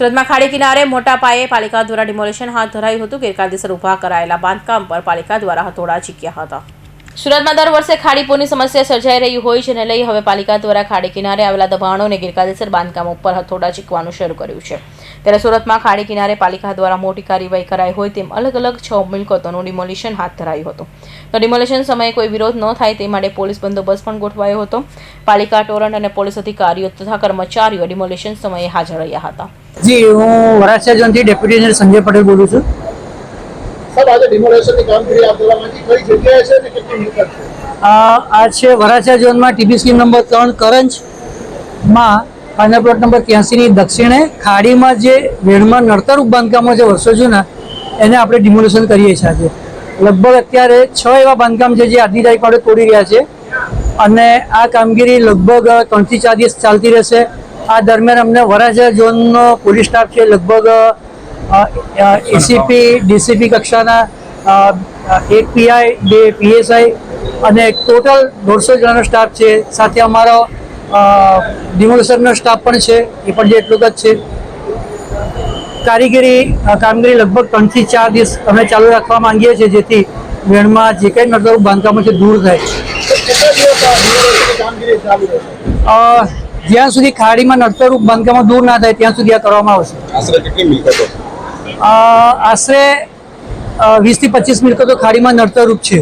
સુરતમાં ખાડી કિનારે મોટા પાયે પાલિકા દ્વારા ડિમોલિશન હાથ ધરાયું હતું. ગેરકાયદેસર ઊભા કરાયેલા બાંધકામ પર પાલિકા દ્વારા હથોડા ચીક્યા હતા. સુરતમાં દર વર્ષે ખાડીપુરની સમસ્યા સર્જાઈ રહી હોય જેને લઈ હવે પાલિકા દ્વારા ખાડી કિનારે આવેલા દબાણો અને ગેરકાયદેસર બાંધકામ ઉપર હથોડા ચીકવાનું શરૂ કર્યું છે. ત્યારે સુરતમાં ખાડી કિનારે પાલિકા દ્વારા મોટી કાર્યવાહી કરાઈ હોય તેમ અલગ અલગ છ મિલકતોનું ડિમોલિશન હાથ ધરાયું હતું. તો ડિમોલિશન સમયે કોઈ વિરોધ ન થાય તે માટે પોલીસ બંદોબસ્ત પણ ગોઠવાયો હતો. પાલિકા ટોરન્ટ અને પોલીસ અધિકારીઓ તથા કર્મચારીઓ ડિમોલિશન સમયે હાજર રહ્યા હતા. જી, હું વરાછા ઝોનથી ડેપ્યુટી સંજય પટેલ બોલું છું. સાહેબ આ છે વરાછા ઝોનમાં ટીબી સ્કીમ નંબર ત્રણ કરંજમાં પ્લોટ નંબર ત્યાંસીની દક્ષિણે ખાડીમાં જે વેણમાં નડતરૂપ બાંધકામો છે વર્ષો જૂના, એને આપણે ડિમોલેશન કરીએ છીએ આજે. લગભગ અત્યારે છ એવા બાંધકામ છે જે આજની તારીખ આપણે તોડી રહ્યા છે અને આ કામગીરી લગભગ ત્રણથી ચાર દિવસ ચાલતી રહેશે. આ દરમિયાન અમને વરાછા ઝોનનો પોલીસ સ્ટાફ છે લગભગ એસીપી, ડીસીપી કક્ષાના એક પીઆઈ, બે પીએસઆઈ અને ટોટલ દોઢસો જણાનો સ્ટાફ છે. સાથે અમારો ડિમોલેશનનો સ્ટાફ પણ છે. એ પણ જે એટલું જ છે. કારીગરી કામગીરી લગભગ ત્રણથી ચાર દિવસ અમે ચાલુ રાખવા માંગીએ છીએ, જેથી વેણમાં જે કંઈ નડતરૂપ બાંધકામો છે દૂર થાય. જ્યાં સુધી ખાડીમાં નડતરૂપ બાંધકામો દૂર ના થાય, ત્યાં સુધી આ કરવામાં આવશે. કેટલી મિલકતો? આશરે વીસથી પચીસ મિનિટ તો ખાડીમાં નડતરૂપ છે.